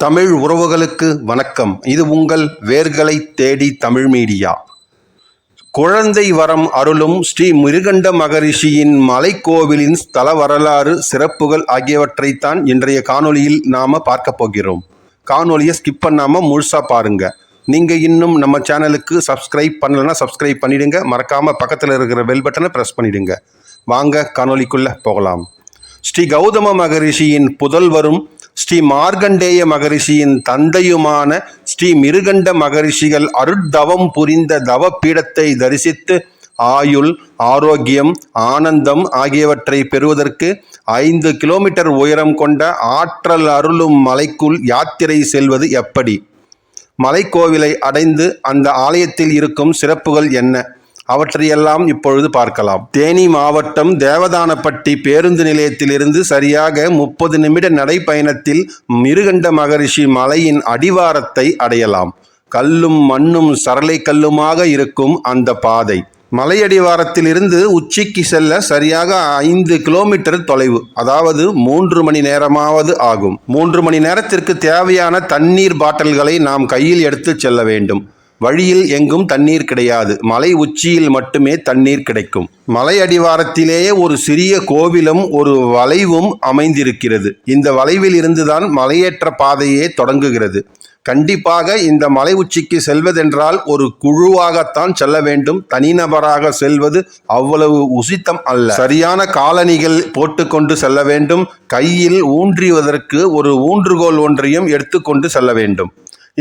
தமிழ் உறவுகளுக்கு வணக்கம். இது உங்கள் வேர்களை தேடி தமிழ் மீடியா. குழந்தை வரம் அருளும் ஸ்ரீ மிருகண்ட மகரிஷியின் மலைக்கோவிலின் ஸ்தல வரலாறு சிறப்புகள் ஆகியவற்றைத்தான் இன்றைய காணொலியில் நாம் பார்க்க போகிறோம். காணொலியை ஸ்கிப் பண்ணாமல் முழுசாக பாருங்கள் நீங்கள் இன்னும் நம்ம சேனலுக்கு சப்ஸ்கிரைப் பண்ணலன்னா சப்ஸ்கிரைப் பண்ணிவிடுங்க மறக்காம பக்கத்தில் இருக்கிற பெல் பட்டனை ப்ரெஸ் பண்ணிவிடுங்க வாங்க காணொலிக்குள்ளே போகலாம். ஸ்ரீ கௌதம மகரிஷியின் புதல்வரும் ஸ்ரீ மார்க்கண்டேய மகரிஷியின் தந்தையுமான ஸ்ரீ மிருகண்ட மகரிஷிகள் அருட்தவம் புரிந்த தவ பீடத்தை தரிசித்து ஆயுள் ஆரோக்கியம் ஆனந்தம் ஆகியவற்றை பெறுவதற்கு ஐந்து கிலோமீட்டர் உயரம் கொண்ட ஆற்றல் அருளும் மலைக்குள் யாத்திரை செல்வது எப்படி? மலைக்கோவிலை அடைந்து அந்த ஆலயத்தில் இருக்கும் சிறப்புகள் என்ன? அவற்றையெல்லாம் இப்பொழுது பார்க்கலாம். தேனி மாவட்டம் தேவதானப்பட்டி பேருந்து நிலையத்திலிருந்து சரியாக முப்பது நிமிட நடைப்பயணத்தில் மிருகண்ட மகரிஷி மலையின் அடிவாரத்தை அடையலாம். கல்லும் மண்ணும் சரளை கல்லுமாக இருக்கும் அந்த பாதை. மலையடிவாரத்திலிருந்து உச்சிக்கு செல்ல சரியாக ஐந்து கிலோமீட்டர் தொலைவு. அதாவது மூன்று மணி நேரமாவது ஆகும். மூன்று மணி நேரத்திற்கு தேவையான தண்ணீர் பாட்டில்களை நாம் கையில் எடுத்து செல்ல வேண்டும். வழியில் எங்கும் தண்ணீர் கிடையாது. மலை உச்சியில் மட்டுமே தண்ணீர் கிடைக்கும். மலை அடிவாரத்திலேயே ஒரு சிறிய கோவிலும் ஒரு வளைவும் அமைந்திருக்கிறது. இந்த வளைவில் இருந்துதான் மலையேற்ற பாதையே தொடங்குகிறது. கண்டிப்பாக இந்த மலை உச்சிக்கு செல்வதென்றால் ஒரு குழுவாகத்தான் செல்ல வேண்டும். தனிநபராக செல்வது அவ்வளவு உசித்தம் அல்ல. சரியான காலணிகள் போட்டுக்கொண்டு செல்ல வேண்டும். கையில் ஊன்றிவதற்கு ஒரு ஊன்றுகோல் ஒன்றையும் எடுத்துக்கொண்டு செல்ல வேண்டும்.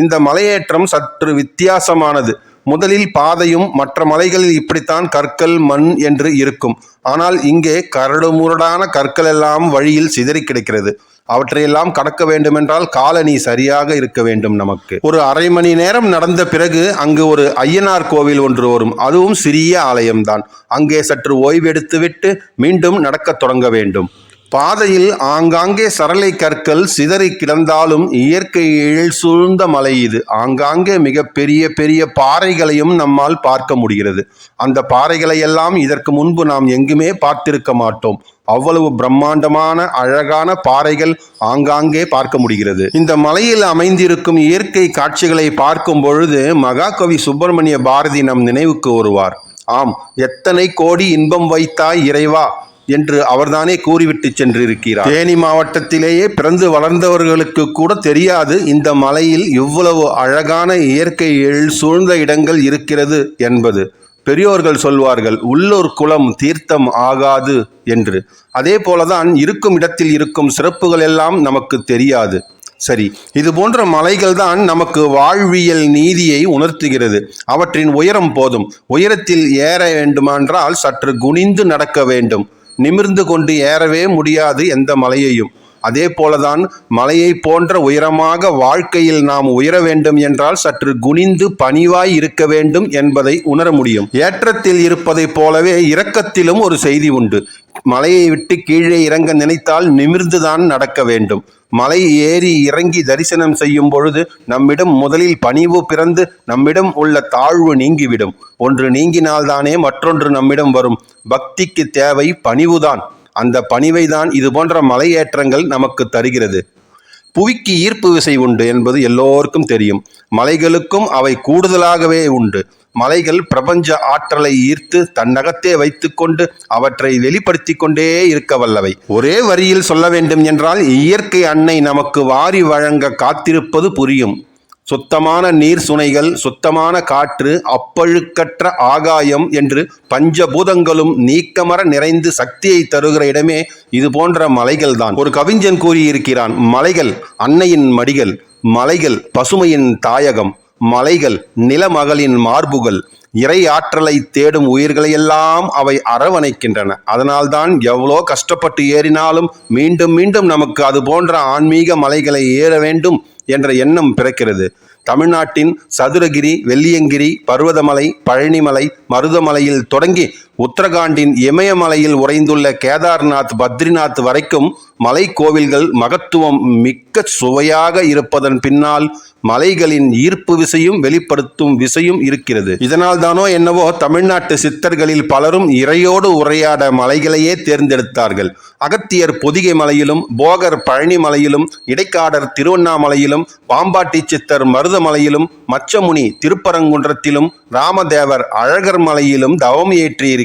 இந்த மலையேற்றம் சற்று வித்தியாசமானது. முதலில் பாதையும் மற்ற மலைகளில் இப்படித்தான் கற்கள் மண் என்று இருக்கும். ஆனால் இங்கே கரடுமுரடான கற்கள் எல்லாம் வழியில் சிதறி கிடக்கிறது. அவற்றையெல்லாம் கடக்க வேண்டுமென்றால் காலனி சரியாக இருக்க வேண்டும் நமக்கு. ஒரு அரை மணி நேரம் நடந்த பிறகு அங்கு ஒரு ஐயனார் கோவில் ஒன்று வரும். அதுவும் சிறிய ஆலயம்தான். அங்கே சற்று ஓய்வெடுத்துவிட்டு மீண்டும் நடக்கத் தொடங்க வேண்டும். பாதையில் ஆங்காங்கே சரளை கற்கள் சிதறி கிடந்தாலும் இயற்கை எழில் சூழ்ந்த மலை இது. ஆங்காங்கே மிக பெரிய பெரிய பாறைகளையும் நம்மால் பார்க்க முடிகிறது. அந்த பாறைகளை எல்லாம் இதற்கு முன்பு நாம் எங்குமே பார்த்திருக்க மாட்டோம். அவ்வளவு பிரம்மாண்டமான அழகான பாறைகள் ஆங்காங்கே பார்க்க முடிகிறது. இந்த மலையில் அமைந்திருக்கும் இயற்கை காட்சிகளை பார்க்கும் பொழுது மகாகவி சுப்பிரமணிய பாரதி நம் நினைவுக்கு வருவார். ஆம் எத்தனை கோடி இன்பம் வைத்தாய் இறைவா! என்று அவர்தானே கூறிவிட்டு சென்றிருக்கிறார். தேனி மாவட்டத்திலேயே பிறந்து வளர்ந்தவர்களுக்கு கூட தெரியாது இந்த மலையில் இவ்வளவு அழகான இயற்கை எழில் சூழ்ந்த இடங்கள் இருக்கிறது என்பது. பெரியோர்கள் சொல்வார்கள் உள்ளூர் குளம் தீர்த்தம் ஆகாது என்று. அதே போலதான் இருக்கும் இடத்தில் இருக்கும் சிறப்புகள் எல்லாம் நமக்கு தெரியாது. சரி இது போன்ற மலைகள் தான் நமக்கு வாழ்வியல் நீதியை உணர்த்துகிறது. அவற்றின் உயரம் போதும். உயரத்தில் ஏற வேண்டுமென்றால் சற்று குனிந்து நடக்க வேண்டும். நிமிர்ந்து கொண்டு ஏறவே முடியாது எந்த மலையையும். அதே போலதான் மலையை போன்ற உயரமாக வாழ்க்கையில் நாம் உயர வேண்டும் என்றால் சற்று குனிந்து பணிவாய் இருக்க வேண்டும் என்பதை உணர முடியும். ஏற்றத்தில் இருப்பதைப் போலவே இரக்கத்திலும் ஒரு செய்தி உண்டு. மலையை விட்டு கீழே இறங்க நினைத்தால் நிமிர்ந்துதான் நடக்க வேண்டும். மலை ஏறி இறங்கி தரிசனம் செய்யும் பொழுது நம்மிடம் முதலில் பணிவு பிறந்து நம்மிடம் உள்ள தாழ்வு நீங்கிவிடும். ஒன்று நீங்கினால்தானே மற்றொன்று நம்மிடம் வரும். பக்திக்கு தேவை பணிவுதான். அந்த பணிவை தான் இது போன்ற மலையேற்றங்கள் நமக்கு தருகிறது. புவிக்கு ஈர்ப்பு விசை உண்டு என்பது எல்லோருக்கும் தெரியும். மலைகளுக்கும் அவை கூடுதலாகவே உண்டு. மலைகள் பிரபஞ்ச ஆற்றலை ஈர்த்து தன்னகத்தே வைத்துக்கொண்டு அவற்றை வெளிப்படுத்தி கொண்டே இருக்க வல்லவை. ஒரே வரியில் சொல்ல வேண்டும் என்றால் இயற்கை அன்னை நமக்கு வாரி வழங்க காத்திருப்பது புரியும். சுத்தமான நீர் சுனைகள் சுத்தமான காற்று அப்பழுக்கற்ற ஆகாயம் என்று பஞ்சபூதங்களும் நீக்கமர நிறைந்து சக்தியை தருகிற இடமே இது போன்ற மலைகள் தான் ஒரு கவிஞன் கூறியிருக்கிறான் மலைகள் அன்னையின் மடிகள் மலைகள் பசுமையின் தாயகம் மலைகள் நிலமகளின் மார்புகள் இறை ஆற்றலை தேடும் உயிர்களையெல்லாம் அவை அரவணைக்கின்றன. அதனால்தான் எவ்வளோ கஷ்டப்பட்டு ஏறினாலும் மீண்டும் மீண்டும் நமக்கு அது போன்ற ஆன்மீக மலைகளை ஏற வேண்டும். என்ற எண்ணம் பிறக்கிறது. தமிழ்நாட்டின் சதுரகிரி வெள்ளியங்கிரி பர்வதமலை பழனிமலை மருதமலையில் தொடங்கி உத்தரகாண்டின் இமயமலையில் உறைந்துள்ள கேதார்நாத் பத்ரிநாத் வரைக்கும் மலை கோவில்கள் மகத்துவம் மிக்க சுவையாக இருப்பதன் பின்னால் மலைகளின் ஈர்ப்பு விசையும் வெளிப்படுத்தும் விசையும் இருக்கிறது. இதனால் தானோ என்னவோ தமிழ்நாட்டு சித்தர்களில் பலரும் இறையோடு உரையாட மலைகளையே தேர்ந்தெடுத்தார்கள். அகத்தியர் பொதிகை மலையிலும் போகர் பழனி மலையிலும் இடைக்காடர் திருவண்ணாமலையிலும் பாம்பாட்டி சித்தர் மருதமலையிலும் மச்சமுனி திருப்பரங்குன்றத்திலும் ராமதேவர் அழகர் மலையிலும் தவம்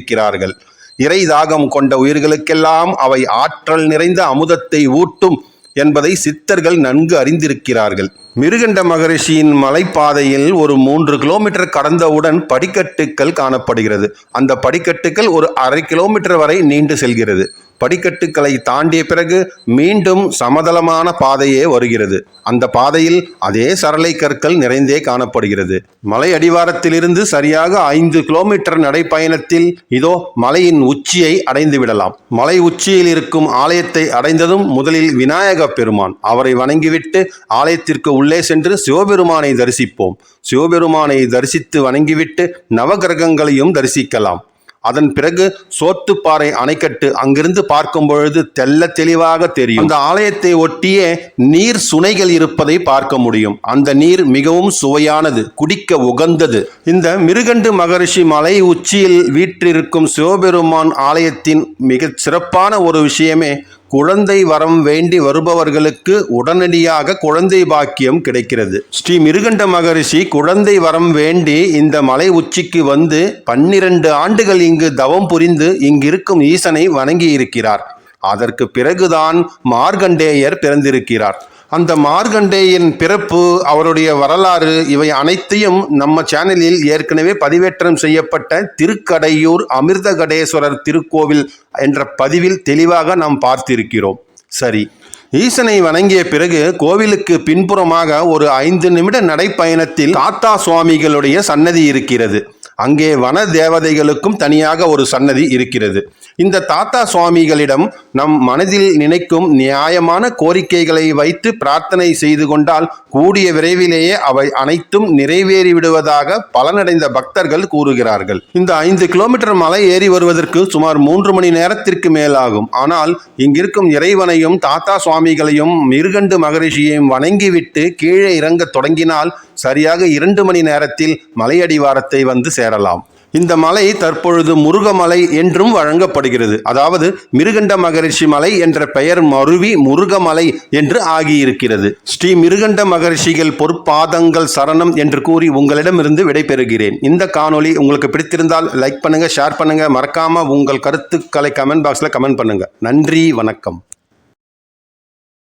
கொண்டிருக்கிறார்கள். இறை தாகம் கொண்ட உயிர்களுக்கெல்லாம் அவை ஆற்றல் நிறைந்த அமுதத்தை ஊட்டும் என்பதை சித்தர்கள் நன்கு அறிந்திருக்கிறார்கள். மிருகண்ட மகரிஷியின் மலைப்பாதையில் ஒரு மூன்று கிலோமீட்டர் கடந்தவுடன் படிக்கட்டுக்கள் காணப்படுகிறது. அந்த படிக்கட்டுகள் ஒரு அரை கிலோமீட்டர் வரை நீண்டு செல்கிறது. படிக்கட்டுக்களை தாண்டிய பிறகு மீண்டும் சமதளமான பாதையே வருகிறது. அந்த பாதையில் அதே சரளை கற்கள் நிறைந்தே காணப்படுகிறது. மலை அடிவாரத்திலிருந்து சரியாக ஐந்து கிலோமீட்டர் நடைப்பயணத்தில் இதோ மலையின் உச்சியை அடைந்து விடலாம். மலை உச்சியில் இருக்கும் ஆலயத்தை அடைந்ததும் முதலில் விநாயக பெருமான் அவரை வணங்கிவிட்டு ஆலயத்திற்கு உள்ளே சென்று சிவபெருமானை தரிசிப்போம். சிவபெருமானை தரிசித்து வணங்கிவிட்டு நவகிரகங்களையும் தரிசிக்கலாம். அதன் பிறகு சோத்துப்பாறை அணைக்கட்டு அங்கிருந்து பார்க்கும் பொழுது தெல்ல தெளிவாக தெரியும். அந்த ஆலயத்தை ஒட்டியே நீர் சுனைகள் இருப்பதை பார்க்க முடியும். அந்த நீர் மிகவும் சுவையானது குடிக்க உகந்தது. இந்த மிருகண்டு மகரிஷி மலை உச்சியில் வீற்றிருக்கும் சிவபெருமான் ஆலயத்தின் மிகச் சிறப்பான ஒரு விஷயமே குழந்தை வரம் வேண்டி வருபவர்களுக்கு உடனடியாக குழந்தை பாக்கியம் கிடைக்கிறது. ஸ்ரீ மிருகண்ட மகரிஷி குழந்தை வரம் வேண்டி இந்த மலை உச்சிக்கு வந்து பன்னிரண்டு ஆண்டுகள் இங்கு தவம் புரிந்து இங்கிருக்கும் ஈசனை வணங்கி இருக்கிறார் அதற்கு பிறகுதான் மார்கண்டேயர் பிறந்திருக்கிறார். அந்த மார்கண்டேயின் பிறப்பு அவருடைய வரலாறு இவை அனைத்தையும் நம்ம சேனலில் ஏற்கனவே பதிவேற்றம் செய்யப்பட்ட திருக்கடையூர் அமிர்தகடேஸ்வரர் திருக்கோவில் என்ற பதிவில் தெளிவாக நாம் பார்த்திருக்கிறோம். சரி ஈசனை வணங்கிய பிறகு கோவிலுக்கு பின்புறமாக ஒரு ஐந்து நிமிட நடைப்பயணத்தில் தாத்தா சுவாமிகளுடைய சன்னதி இருக்கிறது. அங்கே வன தேவதைகளுக்கும் தனியாக ஒரு சன்னதி இருக்கிறது. இந்த தாத்தா சுவாமிகளிடம் நம் மனதில் நினைக்கும் நியாயமான கோரிக்கைகளை வைத்து பிரார்த்தனை செய்து கொண்டால் கூடிய விரைவிலேயே அவை அனைத்தும் நிறைவேறி விடுவதாக பலனடைந்த பக்தர்கள் கூறுகிறார்கள். இந்த ஐந்து கிலோமீட்டர் மலை ஏறி வருவதற்கு சுமார் மூன்று மணி நேரத்திற்கு மேலாகும். ஆனால் இங்கிருக்கும் இறைவனையும் தாத்தா சுவாமிகளையும் மிருகண்டு மகரிஷியையும் வணங்கிவிட்டு கீழே இறங்க தொடங்கினால் சரியாக இரண்டு மணி நேரத்தில் மலையடிவாரத்தை வந்து சேரலாம். இந்த மலை தற்பொழுது முருகமலை என்றும் வழங்கப்படுகிறது. அதாவது மிருகண்ட மகரிஷி மலை என்ற பெயர் மருவி முருகமலை என்று ஆகியிருக்கிறது. ஸ்ரீ மிருகண்ட மகரிஷிகள் பொற்பாதங்கள் சரணம் என்று கூறி உங்களிடமிருந்து விடைபெறுகிறேன். இந்த காணொளி உங்களுக்கு பிடித்திருந்தால் லைக் பண்ணுங்க ஷேர் பண்ணுங்க. மறக்காம உங்கள் கருத்துக்களை கமெண்ட் பாக்ஸ்ல கமெண்ட் பண்ணுங்க. நன்றி வணக்கம்.